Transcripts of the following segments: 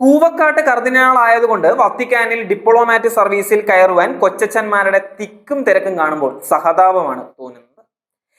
കൂവക്കാട്ട് കർദിനാൾ ആയതുകൊണ്ട് വത്തിക്കാനിൽ ഡിപ്ലോമാറ്റ് സർവീസിൽ കയറുവാൻ കൊച്ചച്ഛന്മാരുടെ തിക്കും തിരക്കും കാണുമ്പോൾ സഹതാപമാണ് തോന്നുന്നത്.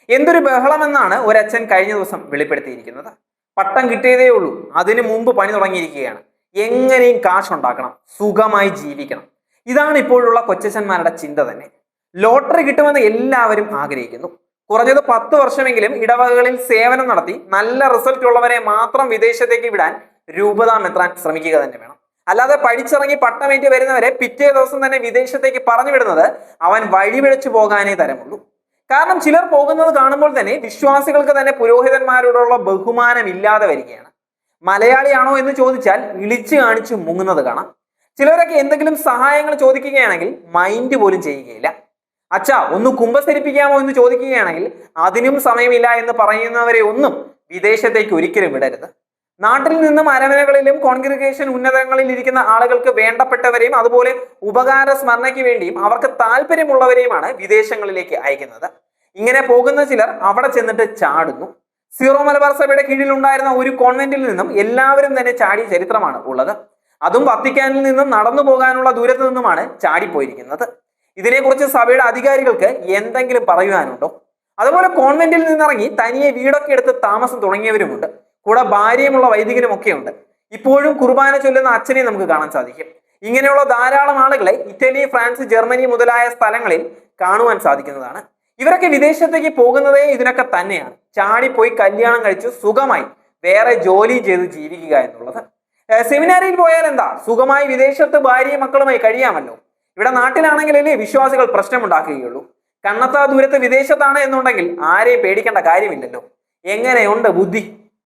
എന്തൊരു ബഹളമെന്നാണ് ഒരച്ഛൻ കഴിഞ്ഞ ദിവസം വെളിപ്പെടുത്തിയിരിക്കുന്നത്. പട്ടം കിട്ടിയതേ ഉള്ളൂ. അതിനു മുമ്പ് പണി തുടങ്ങിയിരിക്കുകയാണ്. എങ്ങനെയും കാശ് ഉണ്ടാക്കണം. സുഖമായി ജീവിക്കണം. ഇതാണ് ഇപ്പോഴുള്ള കൊച്ചച്ഛന്മാരുടെ ചിന്ത തന്നെ. ലോട്ടറി കിട്ടുമെന്ന് എല്ലാവരും ആഗ്രഹിക്കുന്നു. കുറഞ്ഞത് പത്ത് വർഷമെങ്കിലും ഇടവകകളിൽ സേവനം നടത്തി നല്ല റിസൾട്ട് ഉള്ളവരെ മാത്രം വിദേശത്തേക്ക് വിടാൻ രൂപത മെത്രാൻ ശ്രമിക്കുക തന്നെ വേണം. അല്ലാതെ പഠിച്ചിറങ്ങി പട്ടമേറ്റ് വരുന്നവരെ പിറ്റേ ദിവസം തന്നെ വിദേശത്തേക്ക് പറഞ്ഞു വിടുന്നത് അവൻ വഴിപിഴച്ചു പോകാനേ തരമുള്ളൂ. കാരണം ചിലർ പോകുന്നത് കാണുമ്പോൾ തന്നെ വിശ്വാസികൾക്ക് തന്നെ പുരോഹിതന്മാരോടുള്ള ബഹുമാനം ഇല്ലാതെ വരികയാണ്. മലയാളിയാണോ എന്ന് ചോദിച്ചാൽ വിളിച്ചു കാണിച്ചു മുങ്ങുന്നത് കാണാം. ചിലരൊക്കെ എന്തെങ്കിലും സഹായങ്ങൾ ചോദിക്കുകയാണെങ്കിൽ മൈൻഡ് പോലും ചെയ്യുകയില്ല. അച്ഛാ ഒന്ന് കുമ്പസരിപ്പിക്കാമോ എന്ന് ചോദിക്കുകയാണെങ്കിൽ അതിനും സമയമില്ല എന്ന് പറയുന്നവരെ ഒന്നും വിദേശത്തേക്ക് ഒരിക്കലും വിടരുത്. നാട്ടിൽ നിന്നും അരമനകളിലും കോൺഗ്രിഗേഷൻ ഉന്നതങ്ങളിൽ ഇരിക്കുന്ന ആളുകൾക്ക് വേണ്ടപ്പെട്ടവരെയും അതുപോലെ ഉപകാര സ്മരണയ്ക്ക് വേണ്ടിയും അവർക്ക് താല്പര്യമുള്ളവരെയുമാണ് വിദേശങ്ങളിലേക്ക് അയക്കുന്നത്. ഇങ്ങനെ പോകുന്ന ചിലർ അവിടെ ചെന്നിട്ട് ചാടുന്നു. സീറോ മലബാർ സഭയുടെ കീഴിൽ ഉണ്ടായിരുന്ന ഒരു കോൺവെന്റിൽ നിന്നും എല്ലാവരും തന്നെ ചാടിയ ചരിത്രമാണ് ഉള്ളത്. അതും വത്തിക്കാനിൽ നിന്നും നടന്നു പോകാനുള്ള ദൂരത്ത് നിന്നുമാണ് ചാടിപ്പോയിരിക്കുന്നത്. ഇതിനെക്കുറിച്ച് സഭയുടെ അധികാരികൾക്ക് എന്തെങ്കിലും പറയുവാനുണ്ടോ? അതുപോലെ കോൺവെന്റിൽ നിന്നിറങ്ങി തനിയെ വീടൊക്കെ എടുത്ത് താമസം തുടങ്ങിയവരുമുണ്ട്. കൂടെ ഭാര്യയുമുള്ള ഉണ്ട് ഇപ്പോഴും കുർബാന ചൊല്ലുന്ന അച്ഛനെ നമുക്ക് കാണാൻ സാധിക്കും. ഇങ്ങനെയുള്ള ധാരാളം ആളുകളെ ഇറ്റലി ഫ്രാൻസ് ജർമ്മനി മുതലായ സ്ഥലങ്ങളിൽ കാണുവാൻ സാധിക്കുന്നതാണ്. ഇവരൊക്കെ വിദേശത്തേക്ക് പോകുന്നതേ ഇതിനൊക്കെ തന്നെയാണ്. ചാടിപ്പോയി കല്യാണം കഴിച്ച് സുഖമായി വേറെ ജോലി ചെയ്ത് ജീവിക്കുക എന്നുള്ളത്. സെമിനാരിയിൽ പോയാൽ എന്താ? സുഖമായി വിദേശത്ത് ഭാര്യയും മക്കളുമായി കഴിയാമല്ലോ. ഇവിടെ നാട്ടിലാണെങ്കിലല്ലേ വിശ്വാസികൾ പ്രശ്നമുണ്ടാക്കുകയുള്ളൂ. കണ്ണത്താ ദൂരത്ത് വിദേശത്താണ് എന്നുണ്ടെങ്കിൽ ആരെയും പേടിക്കേണ്ട കാര്യമില്ലല്ലോ. എങ്ങനെയുണ്ട് ബുദ്ധി?